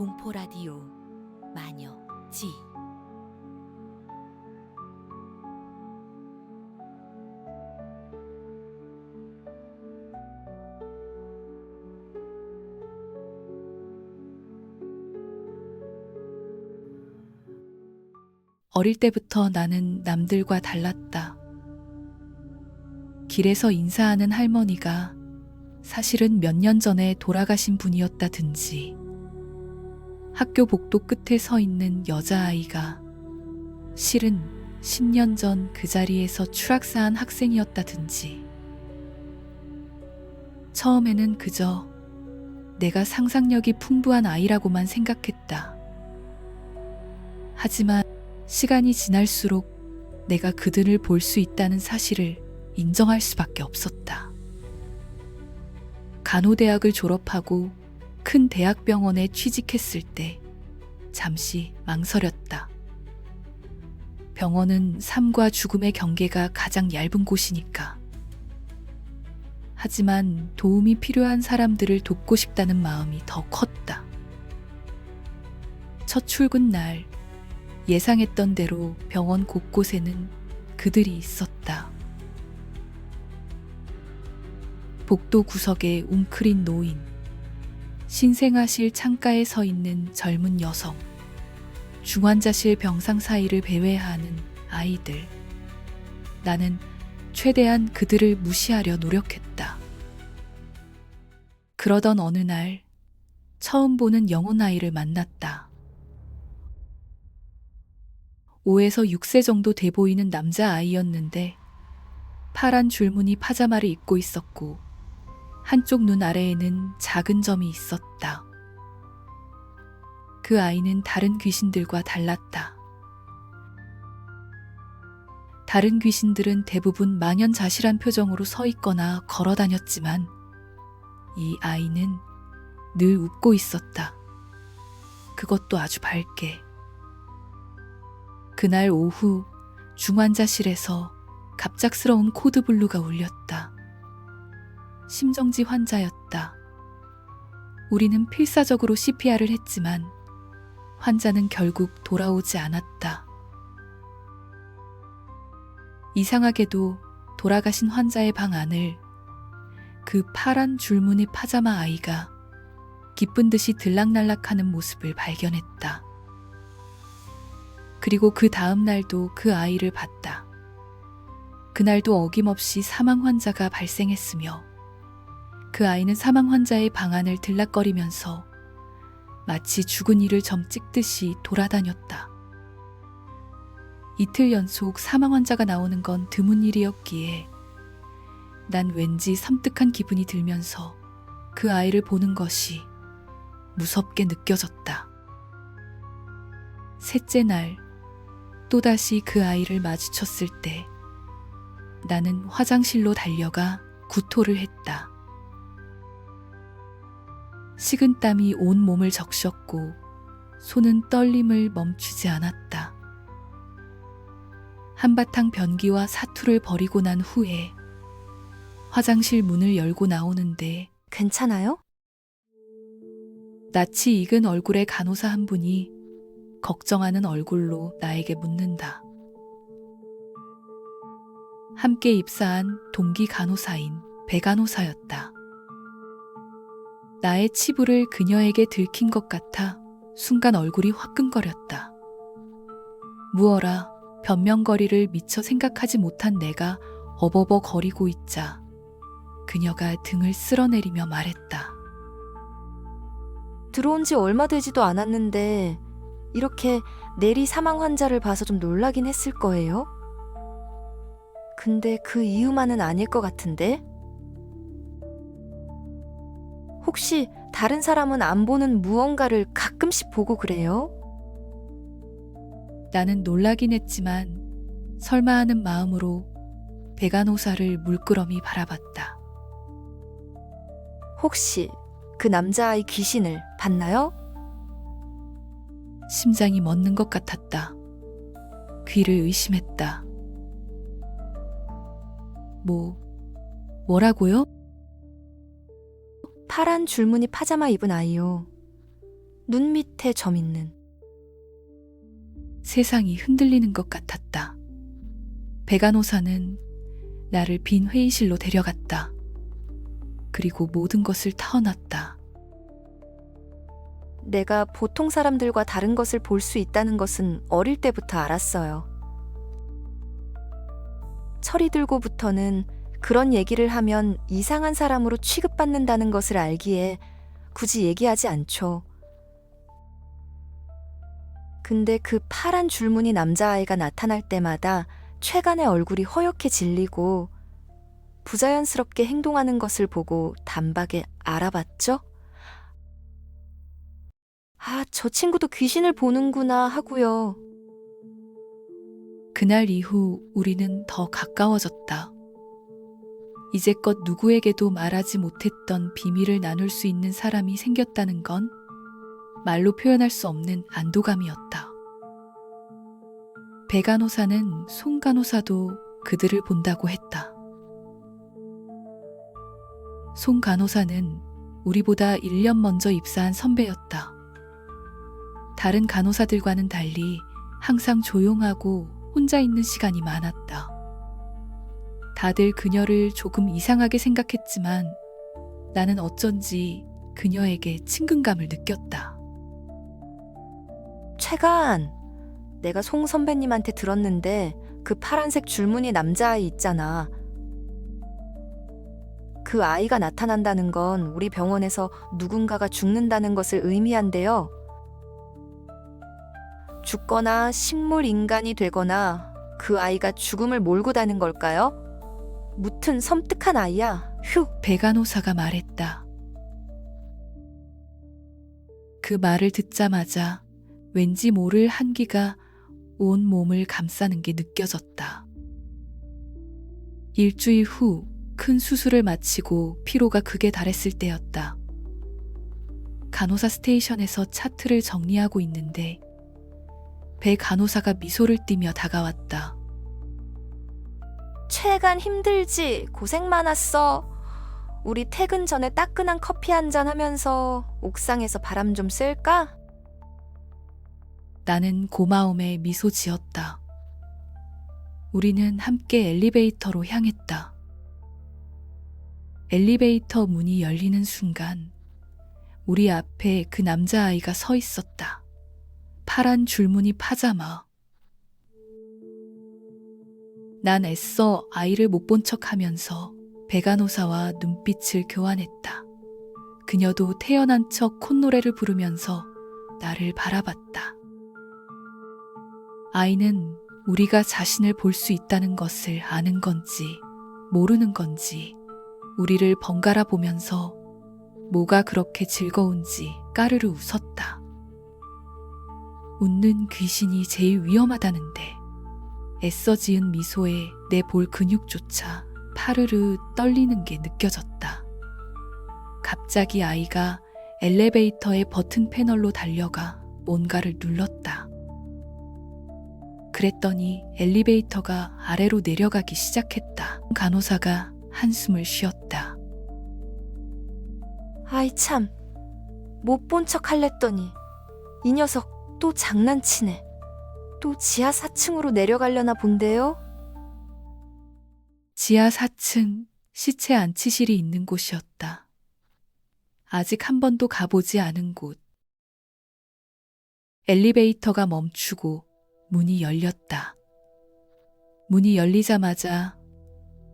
공포 라디오 마녀 지 어릴 때부터 나는 남들과 달랐다. 길에서 인사하는 할머니가 사실은 몇 년 전에 돌아가신 분이었다든지, 학교 복도 끝에 서 있는 여자아이가 실은 10년 전 그 자리에서 추락사한 학생이었다든지, 처음에는 그저 내가 상상력이 풍부한 아이라고만 생각했다. 하지만 시간이 지날수록 내가 그들을 볼 수 있다는 사실을 인정할 수밖에 없었다. 간호대학을 졸업하고 큰 대학병원에 취직했을 때 잠시 망설였다. 병원은 삶과 죽음의 경계가 가장 얇은 곳이니까. 하지만 도움이 필요한 사람들을 돕고 싶다는 마음이 더 컸다. 첫 출근 날 예상했던 대로 병원 곳곳에는 그들이 있었다. 복도 구석에 웅크린 노인, 신생아실 창가에 서 있는 젊은 여성, 중환자실 병상 사이를 배회하는 아이들. 나는 최대한 그들을 무시하려 노력했다. 그러던 어느 날, 처음 보는 영혼 아이를 만났다. 5에서 6세 정도 돼 보이는 남자 아이였는데 파란 줄무늬 파자마를 입고 있었고 한쪽 눈 아래에는 작은 점이 있었다. 그 아이는 다른 귀신들과 달랐다. 다른 귀신들은 대부분 망연자실한 표정으로 서 있거나 걸어 다녔지만 이 아이는 늘 웃고 있었다. 그것도 아주 밝게. 그날 오후 중환자실에서 갑작스러운 코드블루가 울렸다. 심정지 환자였다. 우리는 필사적으로 CPR을 했지만 환자는 결국 돌아오지 않았다. 이상하게도 돌아가신 환자의 방 안을 그 파란 줄무늬 파자마 아이가 기쁜 듯이 들락날락하는 모습을 발견했다. 그리고 그 다음 날도 그 아이를 봤다. 그날도 어김없이 사망 환자가 발생했으며 그 아이는 사망 환자의 방 안을 들락거리면서 마치 죽은 이를 점 찍듯이 돌아다녔다. 이틀 연속 사망 환자가 나오는 건 드문 일이었기에 난 왠지 섬뜩한 기분이 들면서 그 아이를 보는 것이 무섭게 느껴졌다. 셋째 날, 또다시 그 아이를 마주쳤을 때 나는 화장실로 달려가 구토를 했다. 식은땀이 온 몸을 적셨고 손은 떨림을 멈추지 않았다. 한바탕 변기와 사투를 벌이고 난 후에 화장실 문을 열고 나오는데 괜찮아요? 낯이 익은 얼굴의 간호사 한 분이 걱정하는 얼굴로 나에게 묻는다. 함께 입사한 동기 간호사인 배 간호사였다. 나의 치부를 그녀에게 들킨 것 같아 순간 얼굴이 화끈거렸다. 무어라 변명거리를 미처 생각하지 못한 내가 어버버 거리고 있자 그녀가 등을 쓸어내리며 말했다. 들어온 지 얼마 되지도 않았는데 이렇게 내리 사망 환자를 봐서 좀 놀라긴 했을 거예요. 근데 그 이유만은 아닐 것 같은데? 혹시 다른 사람은 안 보는 무언가를 가끔씩 보고 그래요? 나는 놀라긴 했지만 설마 하는 마음으로 배간호사를 물끄러미 바라봤다. 혹시 그 남자아이 귀신을 봤나요? 심장이 멎는 것 같았다. 귀를 의심했다. 뭐, 뭐라고요? 파란 줄무늬 파자마 입은 아이요. 눈 밑에 점 있는. 세상이 흔들리는 것 같았다. 배간호사는 나를 빈 회의실로 데려갔다. 그리고 모든 것을 터놨다. 내가 보통 사람들과 다른 것을 볼 수 있다는 것은 어릴 때부터 알았어요. 철이 들고부터는 그런 얘기를 하면 이상한 사람으로 취급받는다는 것을 알기에 굳이 얘기하지 않죠. 근데 그 파란 줄무늬 남자아이가 나타날 때마다 최간의 얼굴이 허옇게 질리고 부자연스럽게 행동하는 것을 보고 단박에 알아봤죠? 아, 저 친구도 귀신을 보는구나 하고요. 그날 이후 우리는 더 가까워졌다. 이제껏 누구에게도 말하지 못했던 비밀을 나눌 수 있는 사람이 생겼다는 건 말로 표현할 수 없는 안도감이었다. 배 간호사는 송 간호사도 그들을 본다고 했다. 송 간호사는 우리보다 1년 먼저 입사한 선배였다. 다른 간호사들과는 달리 항상 조용하고 혼자 있는 시간이 많았다. 다들 그녀를 조금 이상하게 생각했지만 나는 어쩐지 그녀에게 친근감을 느꼈다. 최간, 내가 송 선배님한테 들었는데 그 파란색 줄무늬 남자아이 있잖아. 그 아이가 나타난다는 건 우리 병원에서 누군가가 죽는다는 것을 의미한대요. 죽거나 식물 인간이 되거나 그 아이가 죽음을 몰고 다는 걸까요? 무튼 섬뜩한 아이야. 휴. 배간호사가 말했다. 그 말을 듣자마자 왠지 모를 한기가 온 몸을 감싸는 게 느껴졌다. 일주일 후 큰 수술을 마치고 피로가 극에 달했을 때였다. 간호사 스테이션에서 차트를 정리하고 있는데 배 간호사가 미소를 띠며 다가왔다. 최간 힘들지. 고생 많았어. 우리 퇴근 전에 따끈한 커피 한 잔 하면서 옥상에서 바람 좀 쐴까? 나는 고마움에 미소 지었다. 우리는 함께 엘리베이터로 향했다. 엘리베이터 문이 열리는 순간 우리 앞에 그 남자아이가 서 있었다. 파란 줄무늬 파자마. 난 애써 아이를 못 본 척 하면서 배간호사와 눈빛을 교환했다. 그녀도 태어난 척 콧노래를 부르면서 나를 바라봤다. 아이는 우리가 자신을 볼 수 있다는 것을 아는 건지 모르는 건지 우리를 번갈아 보면서 뭐가 그렇게 즐거운지 까르르 웃었다. 웃는 귀신이 제일 위험하다는데 애써 지은 미소에 내 볼 근육조차 파르르 떨리는 게 느껴졌다. 갑자기 아이가 엘리베이터의 버튼 패널로 달려가 뭔가를 눌렀다. 그랬더니 엘리베이터가 아래로 내려가기 시작했다. 간호사가 한숨을 쉬었다. 아이 참. 못 본 척 할랬더니 이 녀석 또 장난치네. 또 지하 4층으로 내려가려나 본데요? 지하 4층 시체 안치실이 있는 곳이었다. 아직 한 번도 가보지 않은 곳. 엘리베이터가 멈추고 문이 열렸다. 문이 열리자마자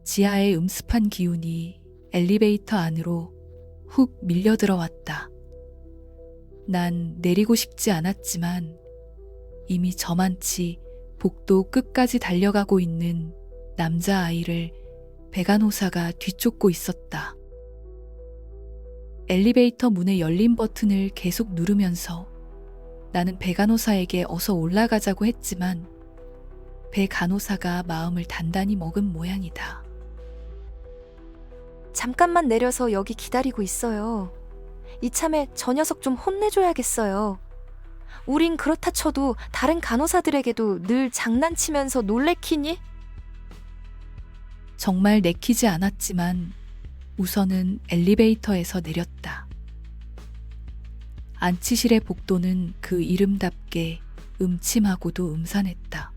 지하의 음습한 기운이 엘리베이터 안으로 훅 밀려 들어왔다. 난 내리고 싶지 않았지만 이미 저만치 복도 끝까지 달려가고 있는 남자아이를 배간호사가 뒤쫓고 있었다. 엘리베이터 문의 열린 버튼을 계속 누르면서 나는 배 간호사에게 어서 올라가자고 했지만 배 간호사가 마음을 단단히 먹은 모양이다. 잠깐만 내려서 여기 기다리고 있어요. 이참에 저 녀석 좀 혼내줘야겠어요. 우린 그렇다 쳐도 다른 간호사들에게도 늘 장난치면서 놀래키니? 정말 내키지 않았지만 우선은 엘리베이터에서 내렸다. 안치실의 복도는 그 이름답게 음침하고도 음산했다.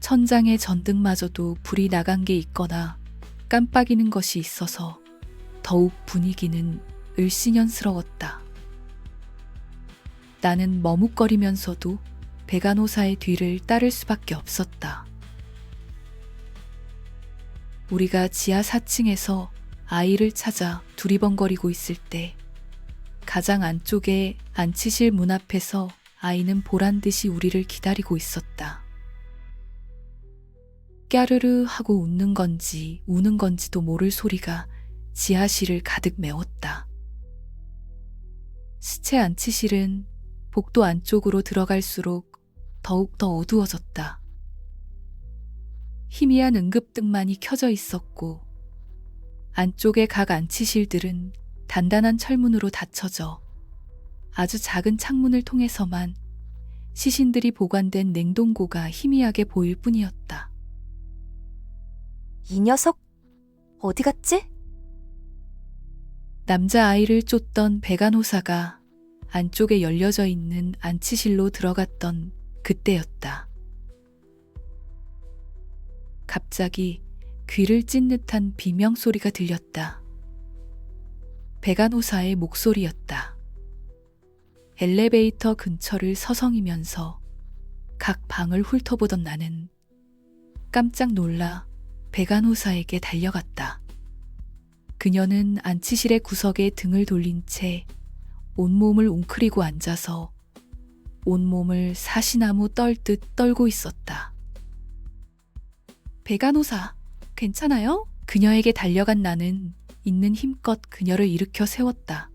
천장의 전등마저도 불이 나간 게 있거나 깜빡이는 것이 있어서 더욱 분위기는 을씨년스러웠다. 나는 머뭇거리면서도 베가노사의 뒤를 따를 수밖에 없었다. 우리가 지하 4층에서 아이를 찾아 두리번거리고 있을 때 가장 안쪽에 안치실 문 앞에서 아이는 보란 듯이 우리를 기다리고 있었다. 까르르 하고 웃는 건지 우는 건지도 모를 소리가 지하실을 가득 메웠다. 시체 안치실은 복도 안쪽으로 들어갈수록 더욱더 어두워졌다. 희미한 응급등만이 켜져 있었고 안쪽의 각 안치실들은 단단한 철문으로 닫혀져 아주 작은 창문을 통해서만 시신들이 보관된 냉동고가 희미하게 보일 뿐이었다. 이 녀석 어디 갔지? 남자아이를 쫓던 배간호사가 안쪽에 열려져 있는 안치실로 들어갔던 그때였다. 갑자기 귀를 찐 듯한 비명 소리가 들렸다. 배간호사의 목소리였다. 엘리베이터 근처를 서성이면서 각 방을 훑어보던 나는 깜짝 놀라 배간호사에게 달려갔다. 그녀는 안치실의 구석에 등을 돌린 채 온몸을 웅크리고 앉아서 온몸을 사시나무 떨듯 떨고 있었다. 배간호사, 괜찮아요? 그녀에게 달려간 나는 있는 힘껏 그녀를 일으켜 세웠다.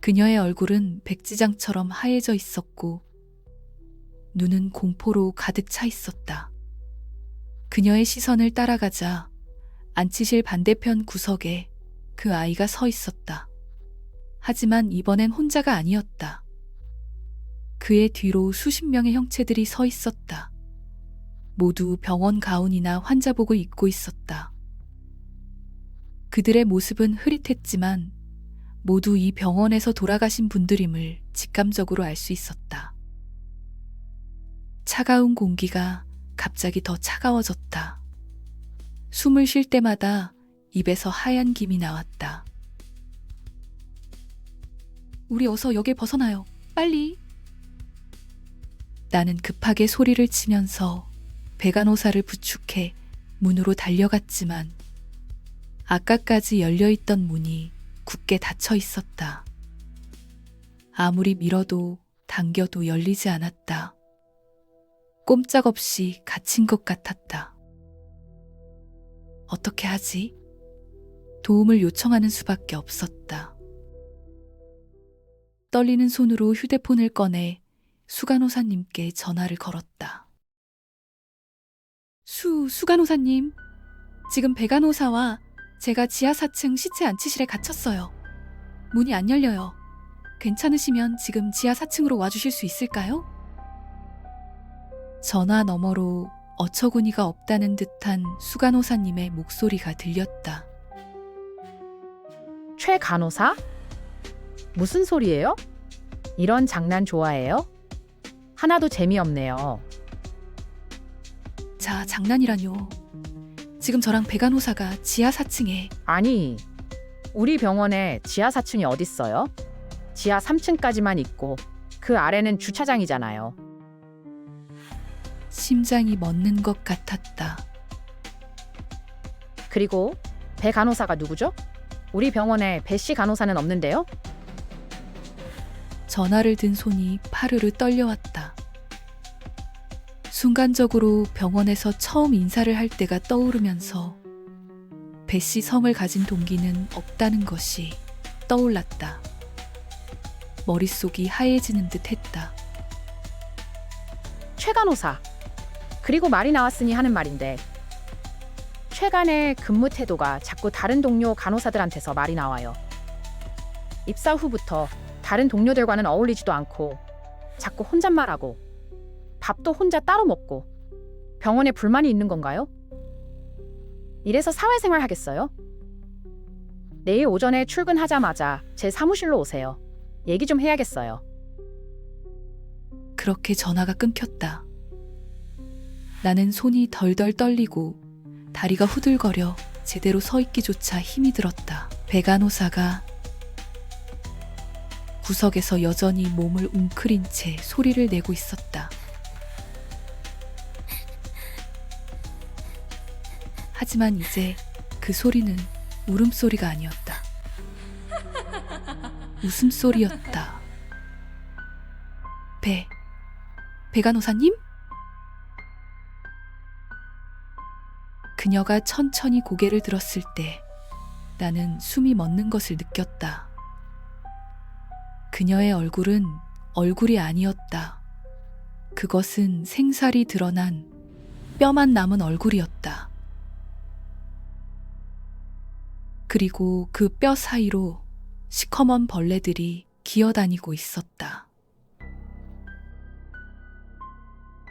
그녀의 얼굴은 백지장처럼 하얘져 있었고, 눈은 공포로 가득 차 있었다. 그녀의 시선을 따라가자 안치실 반대편 구석에 그 아이가 서 있었다. 하지만 이번엔 혼자가 아니었다. 그의 뒤로 수십 명의 형체들이 서 있었다. 모두 병원 가운이나 환자복을 입고 있었다. 그들의 모습은 흐릿했지만 모두 이 병원에서 돌아가신 분들임을 직감적으로 알 수 있었다. 차가운 공기가 갑자기 더 차가워졌다. 숨을 쉴 때마다 입에서 하얀 김이 나왔다. 우리 어서 여길 벗어나요. 빨리. 나는 급하게 소리를 치면서 배간호사를 부축해 문으로 달려갔지만 아까까지 열려있던 문이 굳게 닫혀 있었다. 아무리 밀어도 당겨도 열리지 않았다. 꼼짝없이 갇힌 것 같았다. 어떻게 하지? 도움을 요청하는 수밖에 없었다. 떨리는 손으로 휴대폰을 꺼내 수간호사님께 전화를 걸었다. 수, 수간호사님. 지금 배간호사와 제가 지하 4층 시체 안치실에 갇혔어요. 문이 안 열려요. 괜찮으시면 지금 지하 4층으로 와주실 수 있을까요? 전화 너머로 어처구니가 없다는 듯한 수간호사님의 목소리가 들렸다. 최 간호사? 무슨 소리예요? 이런 장난 좋아해요? 하나도 재미없네요. 자, 장난이라뇨. 지금 저랑 배간호사가 지하 4층에 아니, 우리 병원에 지하 4층이 어딨어요? 지하 3층까지만 있고 그 아래는 주차장이잖아요. 심장이 멎는 것 같았다. 그리고 배 간호사가 누구죠? 우리 병원에 배 씨 간호사는 없는데요? 전화를 든 손이 파르르 떨려왔다. 순간적으로 병원에서 처음 인사를 할 때가 떠오르면서 배씨 성을 가진 동기는 없다는 것이 떠올랐다. 머릿속이 하얘지는 듯 했다. 최 간호사. 그리고 말이 나왔으니 하는 말인데 최간의 근무 태도가 자꾸 다른 동료 간호사들한테서 말이 나와요. 입사 후부터 다른 동료들과는 어울리지도 않고 자꾸 혼잣말하고 밥도 혼자 따로 먹고 병원에 불만이 있는 건가요? 이래서 사회생활 하겠어요? 내일 오전에 출근하자마자 제 사무실로 오세요. 얘기 좀 해야겠어요. 그렇게 전화가 끊겼다. 나는 손이 덜덜 떨리고 다리가 후들거려 제대로 서 있기조차 힘이 들었다. 배간호사가 구석에서 여전히 몸을 웅크린 채 소리를 내고 있었다. 하지만 이제 그 소리는 울음소리가 아니었다. 웃음소리였다. 배, 배간호사님? 그녀가 천천히 고개를 들었을 때 나는 숨이 멎는 것을 느꼈다. 그녀의 얼굴은 얼굴이 아니었다. 그것은 생살이 드러난 뼈만 남은 얼굴이었다. 그리고 그 뼈 사이로 시커먼 벌레들이 기어다니고 있었다.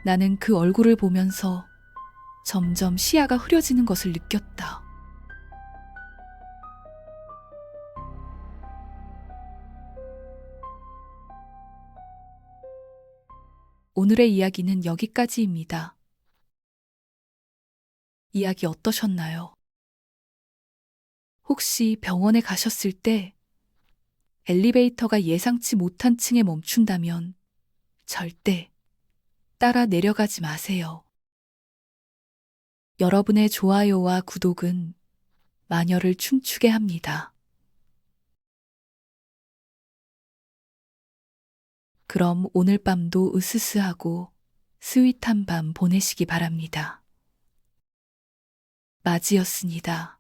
나는 그 얼굴을 보면서 점점 시야가 흐려지는 것을 느꼈다. 오늘의 이야기는 여기까지입니다. 이야기 어떠셨나요? 혹시 병원에 가셨을 때 엘리베이터가 예상치 못한 층에 멈춘다면 절대 따라 내려가지 마세요. 여러분의 좋아요와 구독은 마녀를 춤추게 합니다. 그럼 오늘 밤도 으스스하고 스윗한 밤 보내시기 바랍니다. 맞이였습니다.